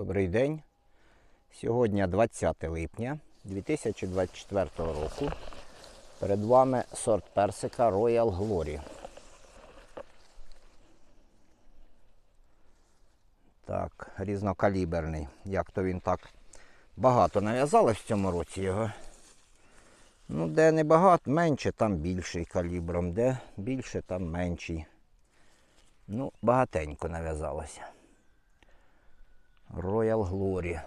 Добрий день. Сьогодні 20 липня 2024 року. Перед вами сорт персика Royal Glory. Так, різнокаліберний. Як то він так багато нав'язали в цьому році його. Ну, де не багато, менше, там більший калібром, де більше, там менший. Ну, багатенько нав'язалося. Royal Glory.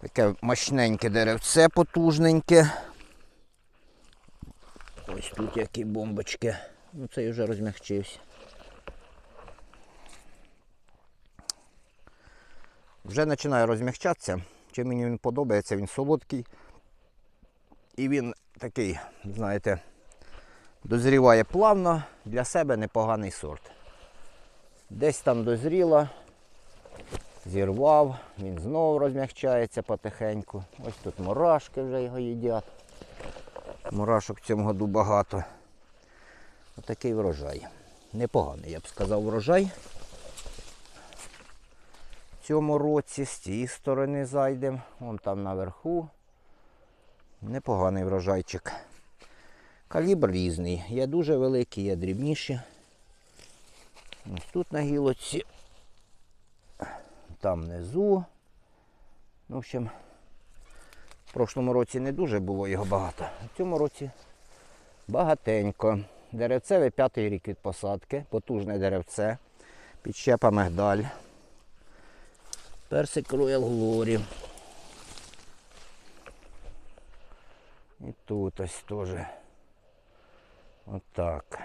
Таке мощненьке деревце потужненьке. Ось тут які бомбочки. Ну цей вже розмягчився. Вже починає розмягчатися. Чим мені він подобається, він солодкий. І він такий, знаєте, дозріває плавно, для себе непоганий сорт. Десь там дозріло, зірвав, він знову розмягчається потихеньку. Ось тут мурашки вже його їдять. Мурашок в цьому году багато. Отакий врожай. Непоганий, я б сказав, врожай. В цьому році з цієї сторони зайдемо. Вон там наверху. Непоганий врожайчик. Калібр різний. Є дуже великі, є дрібніші. Ось тут на гілочці. Там внизу. Ну, В общем, в прошлому році не дуже було його багато. В цьому році багатенько. Деревцеве п'ятий рік від посадки, потужне деревце, підщепа мигдаль. Персик Royal Glory. І тут ось теж. Отак.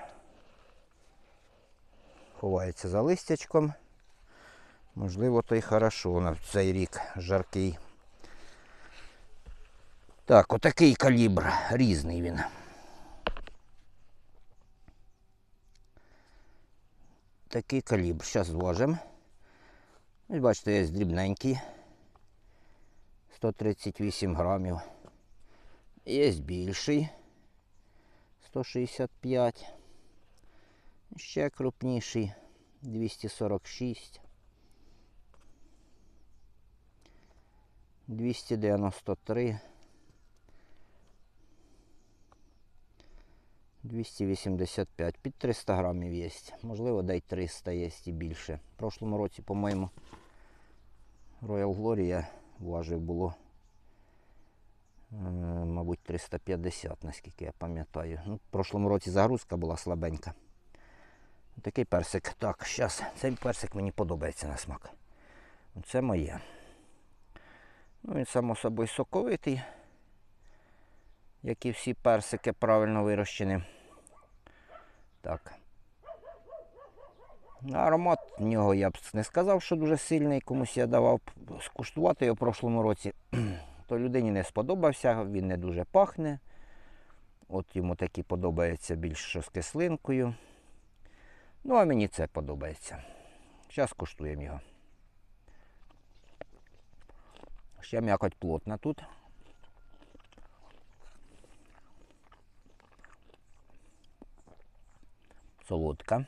Ховається за листячком. Можливо, то й хорошо на цей рік жаркий. Так, отакий калібр, різний він. Такий калібр. Зараз зважимо. Ось бачите, є дрібненький. 138 грамів. Є більший. 165. Ще крупніший. 246. 293. 285. Під 300 грамів є. Можливо, дай 300 є і більше. В прошлому році, по-моєму, Royal Glory я важив було, е, мабуть, 350, наскільки я пам'ятаю. Ну, в прошлому році загрузка була слабенька. Такий персик. Так, зараз. Цей персик мені подобається на смак. Це моє. Ну, він само собою соковитий, як і всі персики правильно вирощені. Так. Аромат в нього я б не сказав, що дуже сильний. Комусь я давав скуштувати його в прошлому році. То людині не сподобався, він не дуже пахне. От йому такі подобається більш що з кислинкою. Ну, а мені це подобається. Зараз куштуємо його. Ще м'якоть плотна тут. Солодка.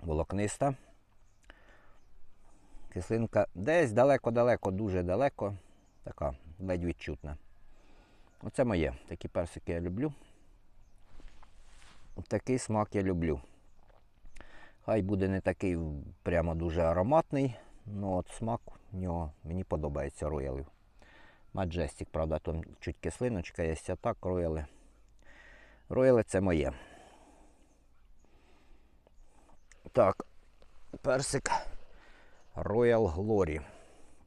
Волокниста. Кислинка десь далеко-далеко, дуже далеко. Така ледь відчутна. Оце моє. Такі персики я люблю. Такий смак я люблю. Хай буде не такий прямо дуже ароматний, але от смак в нього мені подобається роялів. Маджестик, правда, там чуть кислиночка є, а так рояли. Рояли це моє. Так, персик Royal Glory.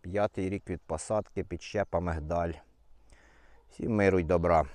П'ятий рік від посадки, підщепа мигдаль. Всім миру й добра.